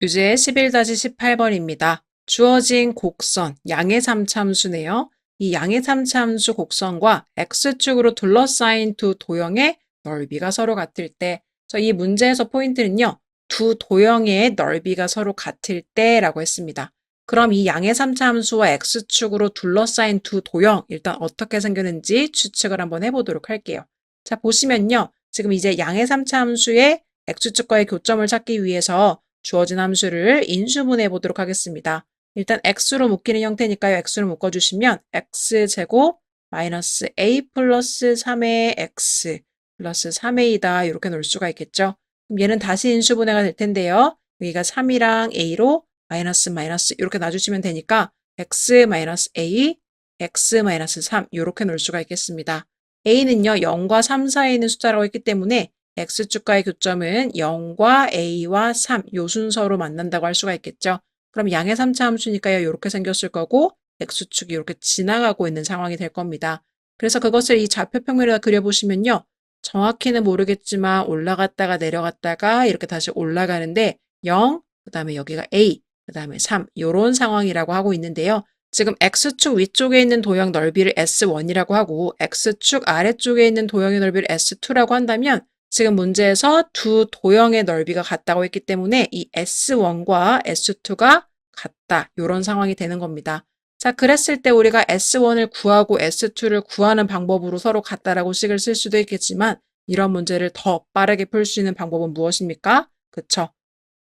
유제 11-18번입니다. 주어진 곡선, 양의 삼참수네요. 이 양의 삼참수 곡선과 x축으로 둘러싸인 두 도형의 넓이가 서로 같을 때, 자, 이 문제에서 포인트는요, 두 도형의 넓이가 서로 같을 때라고 했습니다. 그럼 이 양의 삼참수와 x축으로 둘러싸인 두 도형, 일단 어떻게 생겼는지 추측을 한번 해보도록 할게요. 자, 보시면요. 지금 이제 양의 삼참수의 x축과의 교점을 찾기 위해서 주어진 함수를 인수분해 보도록 하겠습니다. 일단 x로 묶이는 형태니까요. x로 묶어주시면 x제곱 마이너스 a 플러스 3의 x 플러스 3a다 이렇게 놓을 수가 있겠죠. 그럼 얘는 다시 인수분해가 될 텐데요. 여기가 3이랑 a로 마이너스 마이너스 이렇게 놔주시면 되니까 x 마이너스 a, x 마이너스 3 이렇게 놓을 수가 있겠습니다. a는요 0과 3 사이에 있는 숫자라고 했기 때문에 x축과의 교점은 0과 a와 3 요 순서로 만난다고 할 수가 있겠죠. 그럼 양의 3차 함수니까요. 이렇게 생겼을 거고 x축이 이렇게 지나가고 있는 상황이 될 겁니다. 그래서 그것을 이 좌표 평면에다 그려보시면요. 정확히는 모르겠지만 올라갔다가 내려갔다가 이렇게 다시 올라가는데 0, 그 다음에 여기가 a, 그 다음에 3 이런 상황이라고 하고 있는데요. 지금 x축 위쪽에 있는 도형 넓이를 s1이라고 하고 x축 아래쪽에 있는 도형의 넓이를 s2라고 한다면 지금 문제에서 두 도형의 넓이가 같다고 했기 때문에 이 S1과 S2가 같다. 이런 상황이 되는 겁니다. 자, 그랬을 때 우리가 S1을 구하고 S2를 구하는 방법으로 서로 같다라고 식을 쓸 수도 있겠지만 이런 문제를 더 빠르게 풀 수 있는 방법은 무엇입니까? 그쵸.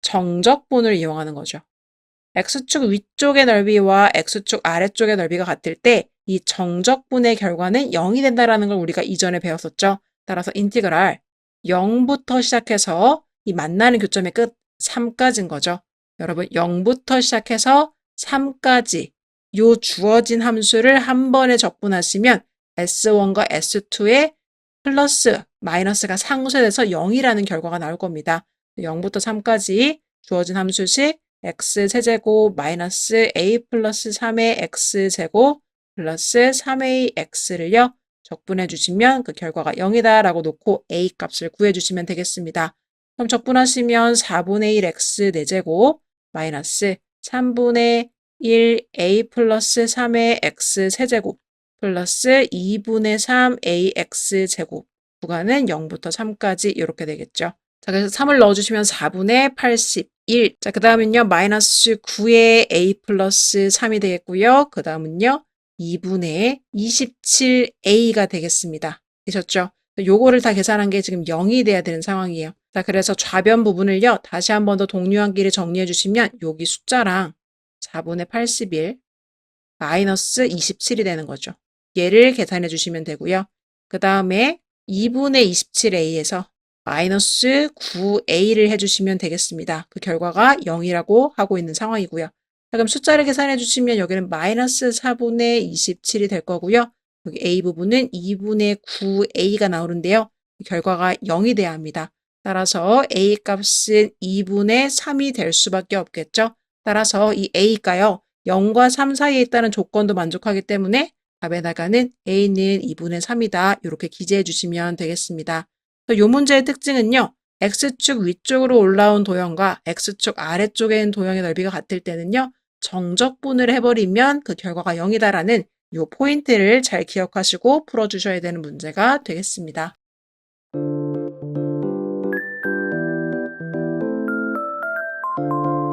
정적분을 이용하는 거죠. X축 위쪽의 넓이와 X축 아래쪽의 넓이가 같을 때 이 정적분의 결과는 0이 된다라는 걸 우리가 이전에 배웠었죠. 따라서 인티그랄 0부터 시작해서 이 만나는 교점의 끝 3까지인 거죠. 여러분 0부터 시작해서 3까지 요 주어진 함수를 한 번에 적분하시면 S1과 S2의 플러스 마이너스가 상쇄돼서 0이라는 결과가 나올 겁니다. 0부터 3까지 주어진 함수식 x 세제곱 마이너스 a 플러스 3의 x제곱 플러스 3a x를요. 적분해 주시면 그 결과가 0이다 라고 놓고 a 값을 구해 주시면 되겠습니다. 그럼 적분하시면 4분의 1x 4제곱 마이너스 3분의 1a 플러스 3의 x 세제곱 플러스 2분의 3ax 제곱 구간은 0부터 3까지 이렇게 되겠죠. 자, 그래서 3을 넣어주시면 4분의 81. 자, 그 다음은요, 마이너스 9의 a 플러스 3이 되겠고요. 그 다음은요, 2분의 27a가 되겠습니다. 되셨죠? 요거를 다 계산한 게 지금 0이 돼야 되는 상황이에요. 자, 그래서 좌변 부분을요, 다시 한 번 더 동류한끼리 정리해 주시면 여기 숫자랑 4분의 81 마이너스 27이 되는 거죠. 얘를 계산해 주시면 되고요. 그 다음에 2분의 27a에서 마이너스 9a를 해주시면 되겠습니다. 그 결과가 0이라고 하고 있는 상황이고요. 그럼 숫자를 계산해 주시면 여기는 마이너스 4분의 27이 될 거고요. 여기 a 부분은 2분의 9a가 나오는데요. 결과가 0이 돼야 합니다. 따라서 a 값은 2분의 3이 될 수밖에 없겠죠. 따라서 이 a가요. 0과 3 사이에 있다는 조건도 만족하기 때문에 답에다가는 a는 2분의 3이다. 이렇게 기재해 주시면 되겠습니다. 이 문제의 특징은요. x축 위쪽으로 올라온 도형과 x축 아래쪽에 있는 도형의 넓이가 같을 때는요. 정적분을 해버리면 그 결과가 0이다라는 이 포인트를 잘 기억하시고 풀어주셔야 되는 문제가 되겠습니다.